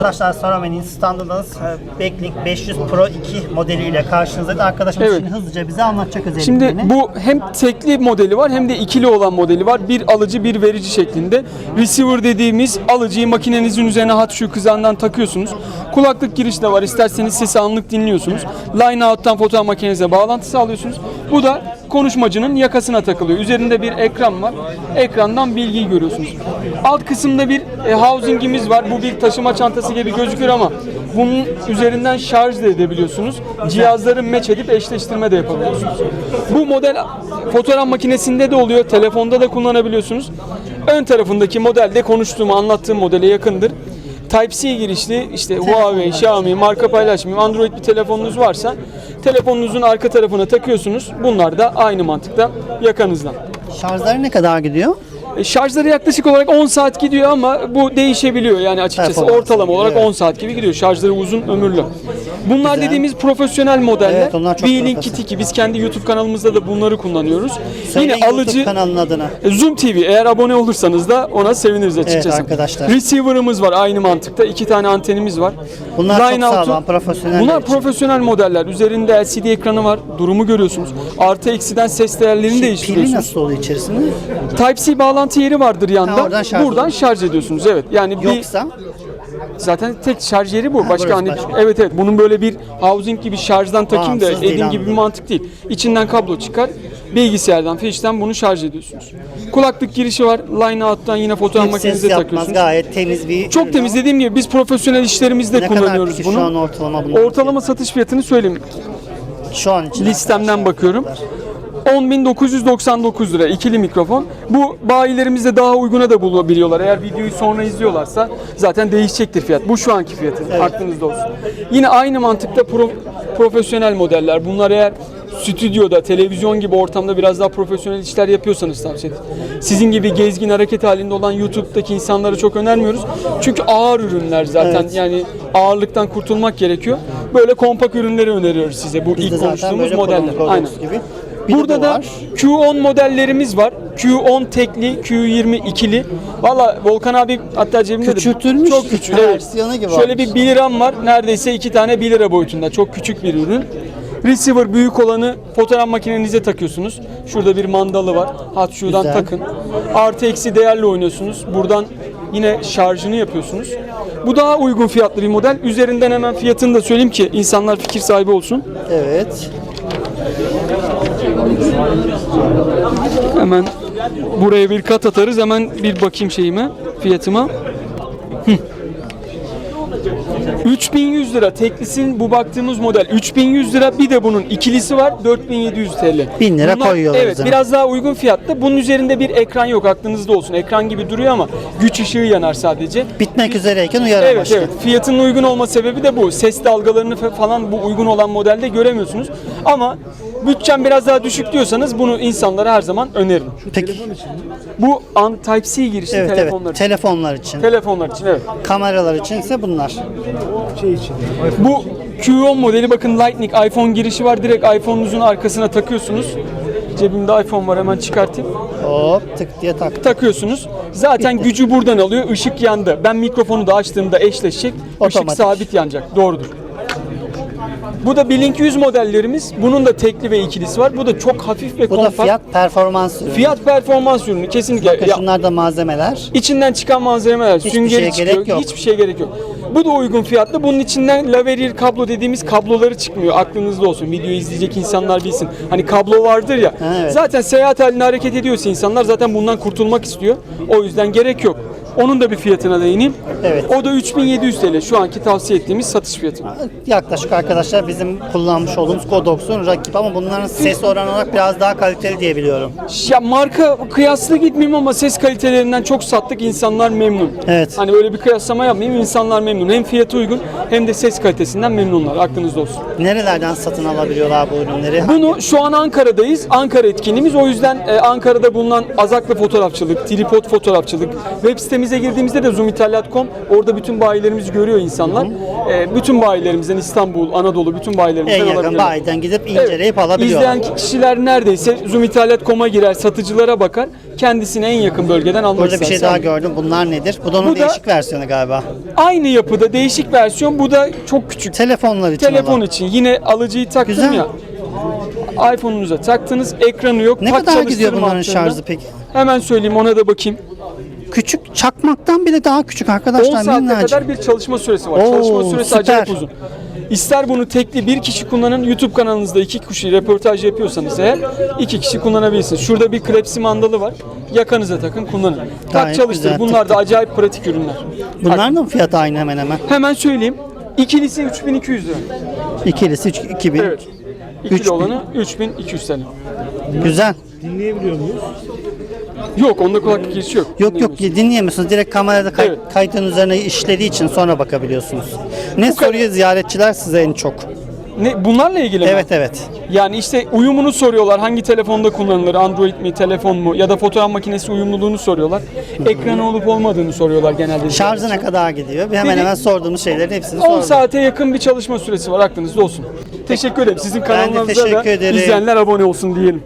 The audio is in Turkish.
Arkadaşlar Soromen'in standındayız. Backlink 500 Pro 2 modeliyle karşınızdayız. Arkadaşımız Evet. şimdi hızlıca bize anlatacak özelliklerini. Şimdi bu hem tekli modeli var hem de ikili olan modeli var. Bir alıcı bir verici şeklinde. Receiver dediğimiz alıcıyı makinenizin üzerine hat şu kızağından takıyorsunuz. Kulaklık girişi de var. İsterseniz sesi anlık dinliyorsunuz. Line out'tan fotoğraf makinenize bağlantı sağlıyorsunuz. Bu da konuşmacının yakasına takılıyor. Üzerinde bir ekran var. Ekrandan bilgiyi görüyorsunuz. Alt kısımda bir e, housing'imiz var. Bu bir taşıma çantası gibi gözükür ama bunun üzerinden şarj da edebiliyorsunuz. Cihazları match edip eşleştirme de yapabiliyorsunuz. Bu model fotoğraf makinesinde de oluyor. Telefonda da kullanabiliyorsunuz. Ön tarafındaki modelde konuştuğum, anlattığım modele yakındır. Type-C girişli işte Huawei, Xiaomi marka paylaşmıyor. Android bir telefonunuz varsa telefonunuzun arka tarafına takıyorsunuz. Bunlar da aynı mantıkta yakanızdan. Şarjları ne kadar gidiyor? E, Şarjları yaklaşık olarak 10 saat gidiyor ama bu değişebiliyor yani açıkçası Performans ortalama olarak evet. 10 saat gibi gidiyor. Şarjları uzun ömürlü. Bunlar Güzel. dediğimiz profesyonel modeller. Evet, onlar çok profesyonel. Kit 2 biz kendi YouTube kanalımızda da bunları kullanıyoruz. Söyle Yine YouTube alıcı kanalının adını. e, Zoom TV eğer abone olursanız da ona seviniriz açıkçası. arkadaşlar. Receiver'ımız var aynı mantıkta. iki tane antenimiz var. Bunlar Line çok out'u- sağlam, profesyoneller Bunlar için. profesyonel modeller. Üzerinde LCD ekranı var. Durumu görüyorsunuz. Artı eksiden ses değerlerini Pili değiştiriyorsunuz. nasıl oluyor içerisinde? Type-C bağlantı yeri vardır yanda. Ha, oradan şarj Buradan şarj ediyorsunuz. Evet. Yani bir Yoksa zaten tek şarj yeri bu. başka hani başka. evet evet. Bunun böyle bir housing gibi şarjdan takayım da Bağımsız değil, gibi bir anladım. mantık değil. İçinden kablo çıkar. Bilgisayardan, fişten bunu şarj ediyorsunuz. Kulaklık girişi var. Line out'tan yine fotoğraf hiç ses makinenize yapmaz takıyorsunuz. gayet temiz bir Çok ürün temiz ama dediğim gibi biz profesyonel işlerimizde Ne kadar kullanıyoruz peki bunu. şu an ortalama bunun Ortalama satış fiyatını söyleyeyim. Şu an için listemden bakıyorum. 10.999 lira ikili mikrofon. Bu bayilerimizde daha uyguna da bulabiliyorlar. Eğer videoyu sonra izliyorlarsa zaten değişecektir fiyat. Bu şu anki fiyatı. Aklınızda olsun. Yine aynı mantıkta pro- profesyonel modeller. Bunlar eğer stüdyoda, televizyon gibi ortamda biraz daha profesyonel işler yapıyorsanız tavsiye ederim. Sizin gibi gezgin hareket halinde olan YouTube'daki insanları çok önermiyoruz. Çünkü ağır ürünler zaten. Evet. Yani ağırlıktan kurtulmak gerekiyor. Böyle kompak ürünleri öneriyoruz size. Bu Biz ilk konuştuğumuz modeller. Aynen. Gibi. Bir Burada bu da var. Q10 modellerimiz var. Q10 tekli, Q20 ikili. Valla Volkan abi hatta cebimde Küçültülmüş çok küçük. versiyonu gibi Şöyle bir 1 liram var. Neredeyse iki tane 1 lira boyutunda. Çok küçük bir ürün. Receiver büyük olanı fotoğraf makinenize takıyorsunuz. Şurada bir mandalı var. Hat şuradan Güzel. takın. Artı eksi değerle oynuyorsunuz. Buradan yine şarjını yapıyorsunuz. Bu daha uygun fiyatlı bir model. Üzerinden hemen fiyatını da söyleyeyim ki insanlar fikir sahibi olsun. Evet. Hemen buraya bir kat atarız. Hemen bir bakayım şeyime, fiyatıma. Hı. 3100 lira teklisin bu baktığımız model 3100 lira bir de bunun ikilisi var 4700 TL. 1000 lira koyuyorlar Evet üzerine. biraz daha uygun fiyatta. Bunun üzerinde bir ekran yok aklınızda olsun. Ekran gibi duruyor ama güç ışığı yanar sadece. Bitmek üzereyken uyarı Evet amaçlı. evet. Fiyatının uygun olma sebebi de bu. Ses dalgalarını fa- falan bu uygun olan modelde göremiyorsunuz. Ama bütçem biraz daha düşük diyorsanız bunu insanlara her zaman öneririm. Peki. Bu an Type-C girişli Evet telefonlar evet. için. Telefonlar için. Telefonlar için evet. Kameralar içinse bunlar. Bu Q10 modeli bakın Lightning iPhone girişi var. Direkt iPhone'unuzun arkasına takıyorsunuz. Cebimde iPhone var hemen çıkartayım. Hop tık diye tak. Takıyorsunuz. Zaten gücü buradan alıyor. Işık yandı. Ben mikrofonu da açtığımda eşleşecek. Işık Otomatik. sabit yanacak. Doğrudur. Bu da Blink 100 modellerimiz. Bunun da tekli ve ikilisi var. Bu da çok hafif ve Bu da kompakt. fiyat performans ürünü. Fiyat performans ürünü kesinlikle. Bakın Ya, şunlar da malzemeler. içinden çıkan malzemeler, Hiçbir süngeri şeye çıkıyor. gerek yok. Hiçbir şeye gerek yok. Bu da uygun fiyatlı. Bunun içinden lavalier kablo dediğimiz kabloları çıkmıyor. Aklınızda olsun. Videoyu izleyecek insanlar bilsin. Hani kablo vardır ya. Evet. Zaten seyahat halinde hareket ediyorsa insanlar zaten bundan kurtulmak istiyor. O yüzden gerek yok. Onun da bir fiyatına değineyim. Evet. O da 3700 TL şu anki tavsiye ettiğimiz satış fiyatı. Yaklaşık arkadaşlar bizim kullanmış olduğumuz Godox'un rakip ama bunların ses oranı olarak biraz daha kaliteli diye biliyorum. Ya marka kıyaslı gitmeyeyim ama ses kalitelerinden çok sattık. insanlar memnun. Evet. Hani öyle bir kıyaslama yapmayayım. insanlar memnun. Hem fiyatı uygun hem de ses kalitesinden memnunlar. Aklınızda olsun. Nerelerden satın alabiliyorlar bu ürünleri? Bunu şu an Ankara'dayız. Ankara etkinliğimiz. O yüzden e, Ankara'da bulunan Azaklı Fotoğrafçılık, Tripod Fotoğrafçılık, web sitemiz sitemize girdiğimizde de zoomithalat.com orada bütün bayilerimizi görüyor insanlar. Ee, bütün bayilerimizden İstanbul, Anadolu bütün bayilerimizden En yakın alabilirler. bayiden gidip inceleyip alabiliyorlar. İzleyen kişiler neredeyse zoomithalat.com'a girer, satıcılara bakar. Kendisine en yakın bölgeden almak Burada bir şey isterse daha alır. gördüm. Bunlar nedir? Bu da onun Bu da- değişik versiyonu galiba. Aynı yapıda değişik versiyon. Bu da çok küçük. Telefonlar için Telefon olan. için. Yine alıcıyı taktım Güzel. ya. iPhone'unuza taktınız, ekranı yok. Ne pat kadar gidiyor çalıştırma bunların hattında. şarjı peki? Hemen söyleyeyim ona da bakayım. Küçük çakmaktan bile daha küçük 10 arkadaşlar saate minnacık. kadar bir çalışma süresi var. Oo, çalışma süresi süper. acayip uzun. İster bunu tekli bir kişi kullanın, YouTube kanalınızda iki kişi röportaj yapıyorsanız eğer iki kişi kullanabilirsiniz. Şurada bir klepsi mandalı var. Yakanıza takın kullanın. Tak Gayet çalıştır. güzel, Bunlar tık da acayip pratik ürünler. Bunlar da mı fiyat aynı hemen hemen? Hemen söyleyeyim. İkilisi 3200 lira. İkilisi üç- 2000. Evet. İkili 3000. olanı 3200 TL. Güzel. Yok onda kulaklık girişi yok. Yok yok dinleyemiyorsunuz. Direkt kamerada kay- Evet. kaydın üzerine işlediği için sonra bakabiliyorsunuz. Ne kadar. soruyor ziyaretçiler size en çok? Ne, bunlarla ilgili mi? Evet evet. Yani işte uyumunu soruyorlar. Hangi telefonda kullanılır? Android mi, telefon mu? Ya da fotoğraf makinesi uyumluluğunu soruyorlar. Ekranı olup olmadığını soruyorlar genelde. Şarjı ne kadar gidiyor? Bir hemen Dedi- hemen sorduğumuz şeylerin hepsini 10 sordum. saate yakın bir çalışma süresi var aklınızda olsun. Teşekkür ederim. Sizin kanalınıza teşekkür da ederim. izleyenler abone olsun diyelim.